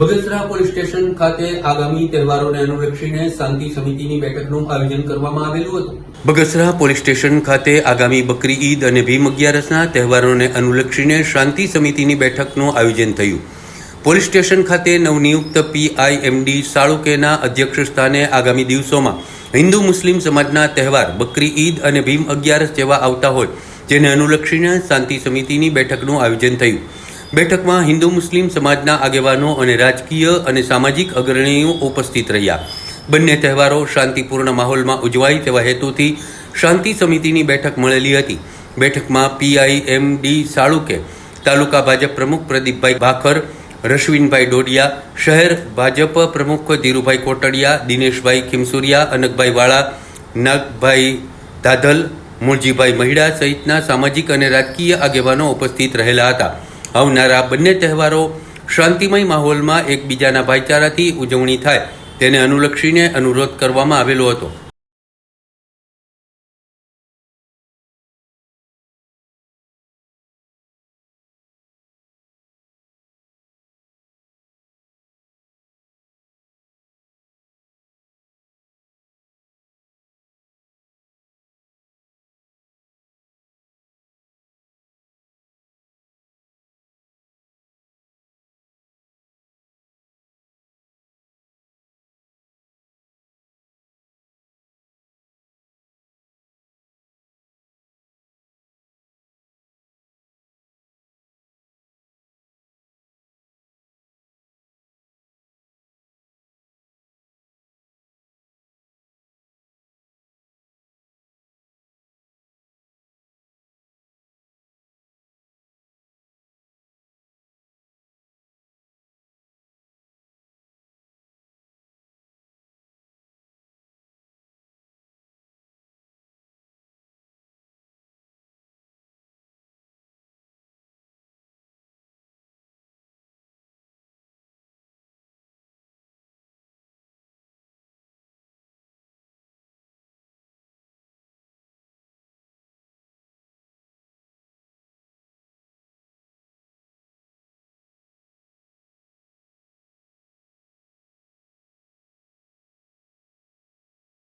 Bagasara police station ખાતે આગામી તહેવારોને અનુલક્ષીને શાંતિ સમિતિની બેઠકનું આયોજન કરવામાં આવેલું હતું. બગસરા પોલીસ સ્ટેશન ખાતે આગામી બકરી ઈદ અને ભીમ અગિયારસના તહેવારોને અનુલક્ષીને શાંતિ સમિતિની બેઠકનું આયોજન થયું. પોલીસ સ્ટેશન ખાતે નવનિયુક્ત પીઆઈએમડી સાળુકેના અધ્યક્ષ સ્થાને આગામી દિવસોમાં હિન્દુ મુસ્લિમ સમાજના તહેવાર બકરી ઈદ અને ભીમ અગિયારસ જેવા આવતા હોય, જેને અનુલક્ષીને શાંતિ સમિતિની બેઠકનું આયોજન થયું. બેઠકમાં હિન્દુ મુસ્લિમ સમાજના આગેવાનો અને રાજકીય અને સામાજિક અગ્રણીઓ ઉપસ્થિત રહ્યા. બંને તહેવારો શાંતિપૂર્ણ માહોલમાં ઉજવાય તેવા હેતુથી શાંતિ સમિતિની બેઠક મળેલી હતી. બેઠકમાં પીઆઈએમડી સાળુકે તાલુકા ભાજપ પ્રમુખ પ્રદીપભાઈ ભાખર, રશ્વિનભાઈ ડોડિયા, શહેર ભાજપ પ્રમુખ ધીરુભાઈ કોટડિયા, દિનેશભાઈ ખીમસુરિયા અનકભાઈ વાળા, નાગભાઈ દાધલ મૂળજીભાઈ મહિડા સહિતના સામાજિક અને રાજકીય આગેવાનો ઉપસ્થિત રહેલા હતા. આવનારા બંને તહેવારો શાંતિમય માહોલમાં એકબીજાના ભાઈચારાથી ઉજવણી થાય, તેને અનુલક્ષીને અનુરોધ કરવામાં આવેલો હતો.